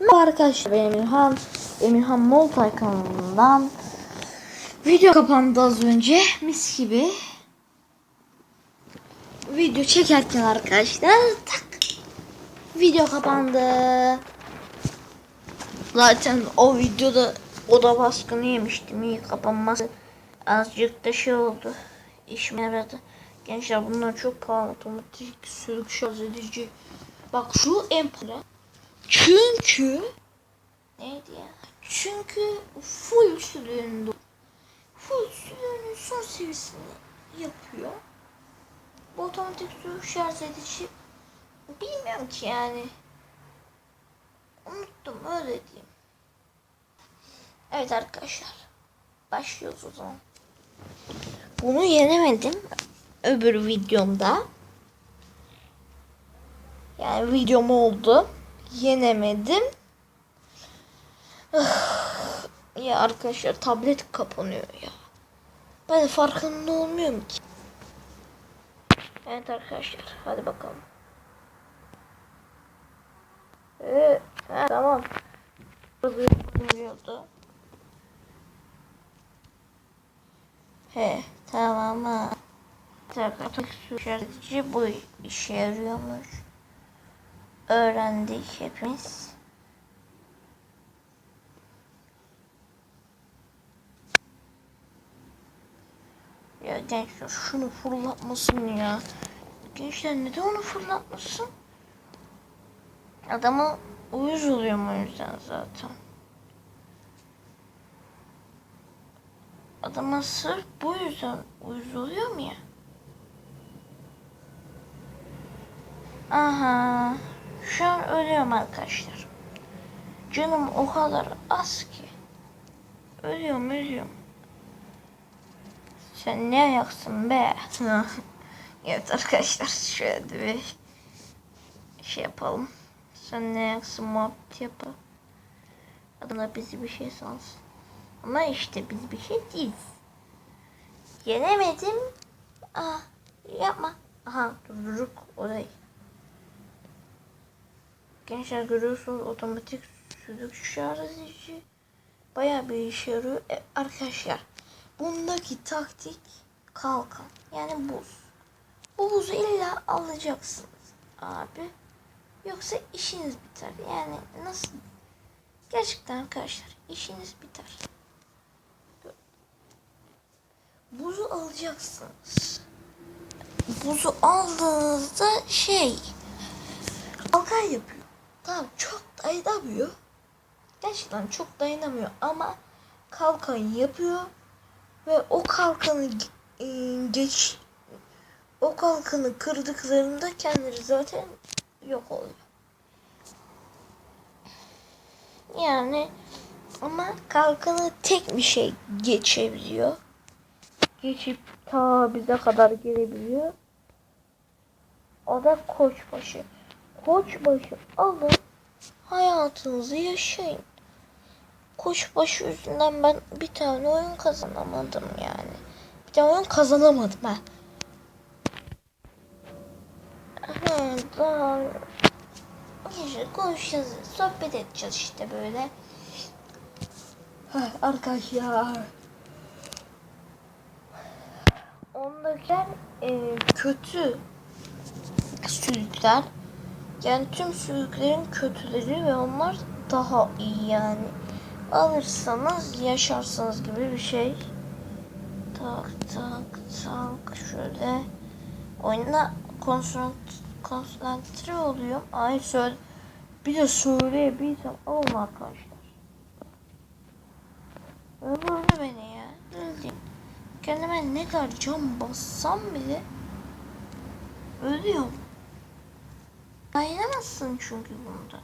Merhaba arkadaşlar ben Emirhan. Emirhan Moltay kanalından video kapandı az önce mis gibi. Video çekerken arkadaşlar tak video kapandı. Zaten o videoda oda baskını yemiştim. iyi kapanması azıcık da şey oldu. İşime yaradı. Gençler bunlar çok pahalı. Otomatik sürük şarj edici. Bak şu en pahalı. Çünkü neydi ya? Çünkü full sürüğün full sürüğünün son seviyesini yapıyor. Bu otomatik sürük şarj edici bilmiyorum ki yani. Unuttum öyle diyeyim. Evet arkadaşlar. Başlıyoruz o zaman. Bunu yenemedim. Öbür videomda. Yani videom oldu. Yenemedim. Ya arkadaşlar tablet kapanıyor ya. Ben farkında olmuyorum ki. Evet arkadaşlar hadi bakalım. Ee, ha, tamam. Duruyordu. He tamam ha. Şarjı bu işe yarıyormuş. Öğrendik hepimiz. Ya gençler şunu fırlatmasın ya. Gençler neden onu fırlatmasın? Adamı uyuz oluyorum o yüzden zaten. Adama sırf bu yüzden uyuz oluyor mu ya? Aha. Şu an ölüyorum arkadaşlar. Canım o kadar az ki. Ölüyorum ölüyorum. Sen ne ayaksın be? evet arkadaşlar şöyle bir şey yapalım. Sen ne ayaksın muhabbet yapalım. Adamlar bizi bir şey sansın. Ama işte biz bir şey değiliz. Yenemedim. Aa, yapma. Aha durduruk orayı. Gençler görüyorsunuz otomatik sürük şarj edici. Baya bir işe yarıyor. E, arkadaşlar bundaki taktik kalkan yani buz. Bu buzu illa alacaksınız abi. Yoksa işiniz biter. Yani nasıl? Gerçekten arkadaşlar işiniz biter. Buzu alacaksınız. Buzu aldığınızda şey kalkan yapıyor. Tamam çok dayanamıyor. Gerçekten çok dayanamıyor ama kalkan yapıyor ve o kalkanı e, geç o kalkanı kırdıklarında kendileri zaten yok oluyor. Yani ama kalkanı tek bir şey geçebiliyor. Geçip ta bize kadar gelebiliyor. O da koçbaşı. Koçbaşı alın hayatınızı yaşayın. Koçbaşı yüzünden ben bir tane oyun kazanamadım yani. Bir tane oyun kazanamadım ha. Ha, daha işte konuşacağız, sohbet edeceğiz işte böyle. Ha, arkadaşlar. Ondakiler e, kötü sülükler. Yani tüm sülüklerin kötüleri ve onlar daha iyi yani. Alırsanız yaşarsınız gibi bir şey. Tak tak tak şöyle. Oyuna konsantre, konsantre oluyor. Ay söyle. Bir de söyleyebilirsem olma arkadaşlar. Öldürdü beni ya. Öldüm. Kendime ne kadar can bassam bile ölüyorum. Dayanamazsın çünkü bunda.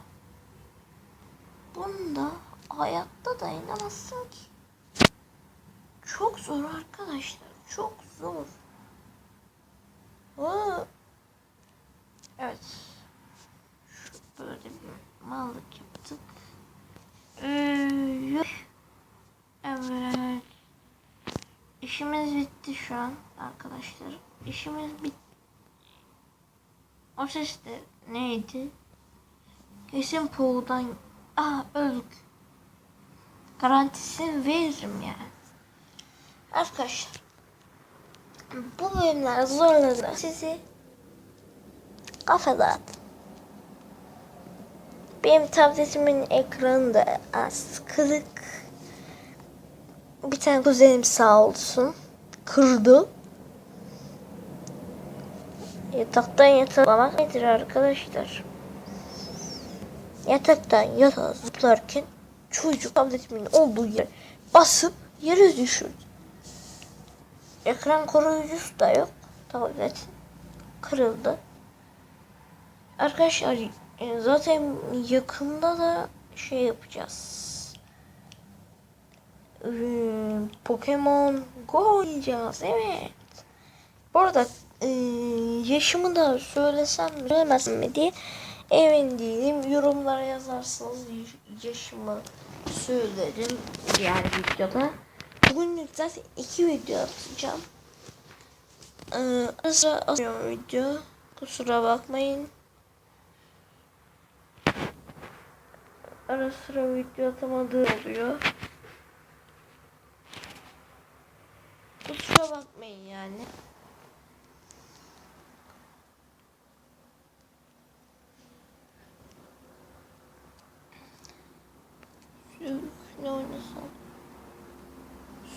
Bunda hayatta dayanamazsın ki. Çok zor arkadaşlar. Çok zor. Aa. Evet. Şu böyle bir mallık yaptık. Ee, evet. İşimiz bitti şu an arkadaşlar. İşimiz bitti. O ses de neydi? Kesin Poğu'dan... Aa öldük. Garantisini veririm yani. Arkadaşlar. Bu bölümler zorladı sizi. Kafa dağıtın. Benim tabletimin ekranı da az kırık. Bir tane kuzenim sağ olsun. Kırdı. Yataktan yataklamak nedir arkadaşlar? Yataktan yatağa zıplarken çocuk tabletimin olduğu yer basıp yere düşürdü. Ekran koruyucusu da yok. Tablet kırıldı. Arkadaşlar e, zaten yakında da şey yapacağız. Ee, Pokemon Go oynayacağız. Evet. Bu arada e, yaşımı da söylesem mi mi diye emin değilim. Yorumlara yazarsanız y- yaşımı söylerim diğer videoda. Bugün zaten iki video atacağım. Ee, ara sıra atıyorum video. Kusura bakmayın. Ara sıra video atamadığım oluyor. Kusura bakmayın yani. Şu- Ne oynasam?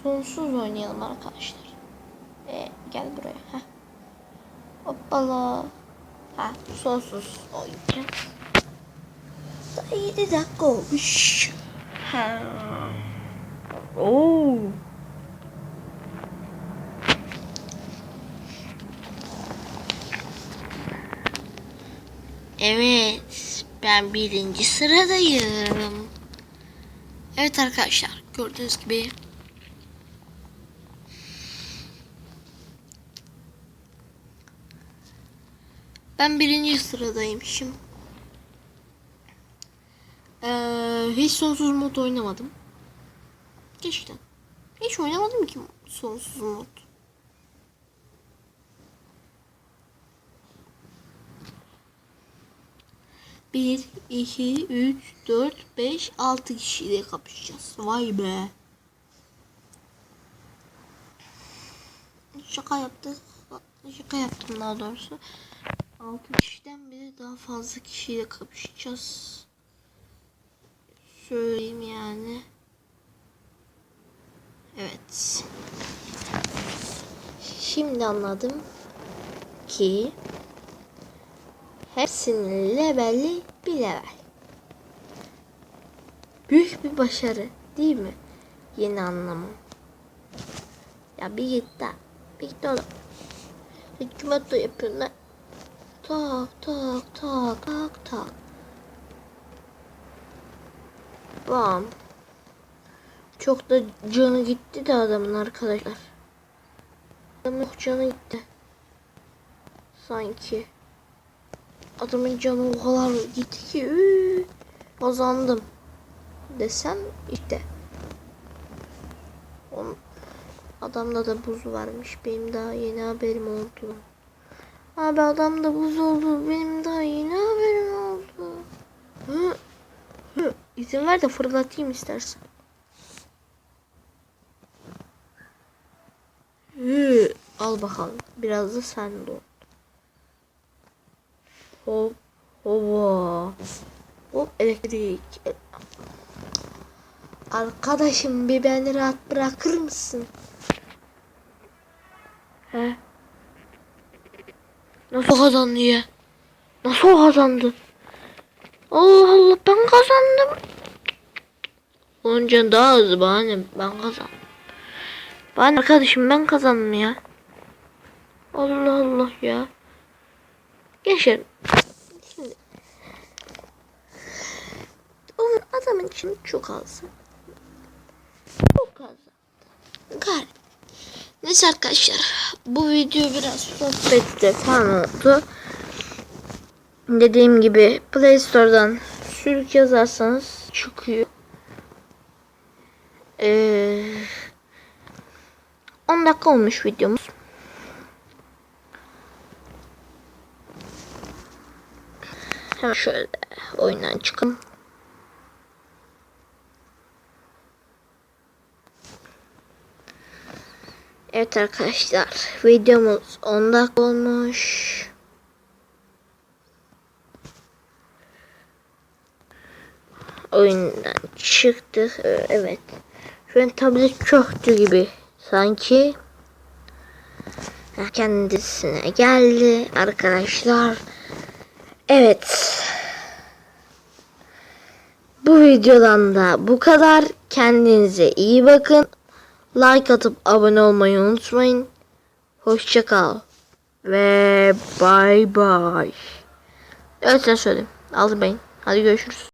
Sonsuz oynayalım arkadaşlar. E, gel buraya. Heh. Hoppala. Ha, sonsuz oynayacağız. Daha 7 dakika olmuş. Ha. Oo. Evet, ben birinci sıradayım. Evet arkadaşlar, gördüğünüz gibi ben birinci sıradaymışım. Ee, hiç sonsuz mod oynamadım. Gerçekten. Hiç oynamadım ki sonsuz mod. Bir, iki, üç, dört, beş, altı kişiyle kapışacağız. Vay be. Şaka yaptık. Şaka yaptım daha doğrusu. Altı kişiden bile daha fazla kişiyle kapışacağız. Söyleyeyim yani. Evet. Şimdi anladım ki hepsinin leveli bir level. Büyük bir başarı değil mi? Yeni anlamı. Ya bir git. Bir git oğlum. Hükümet yapıyorlar. Tak tak tak tak tak. Bam. Çok da canı gitti de adamın arkadaşlar. Adamın canı gitti. Sanki. Adamın canı o kadar gitti ki üü, kazandım desem işte. On, adamda da buz varmış. Benim daha yeni haberim oldu. Abi adamda buz oldu. Benim daha yeni haberim oldu. Hı? Hı. İzin ver de fırlatayım istersen. Hı. Al bakalım. Biraz da sen doğ. Hop. Hova. Hop elektrik. Arkadaşım bir beni rahat bırakır mısın? He? Nasıl kazandı ya? Nasıl kazandı? Allah Allah ben kazandım. Onun canı daha hızlı bana? Ben kazandım. Ben arkadaşım ben kazandım ya. Allah Allah ya. Gençler. Şimdi. Onun adamın için çok az. Çok az. Gayet. Neyse arkadaşlar. Bu video biraz sohbette falan oldu. Dediğim gibi Play Store'dan sürük yazarsanız çıkıyor. Ee, 10 dakika olmuş videomuz. Hemen şöyle oyundan çıkalım. Evet arkadaşlar videomuz 10 dakika olmuş. Oyundan çıktık. Evet. Şu an tablet çöktü gibi sanki. Kendisine geldi arkadaşlar. Evet. Bu videodan da bu kadar. Kendinize iyi bakın. Like atıp abone olmayı unutmayın. Hoşça kal. Ve bay bay. Evet sen söyle. Aldım ben. Hadi görüşürüz.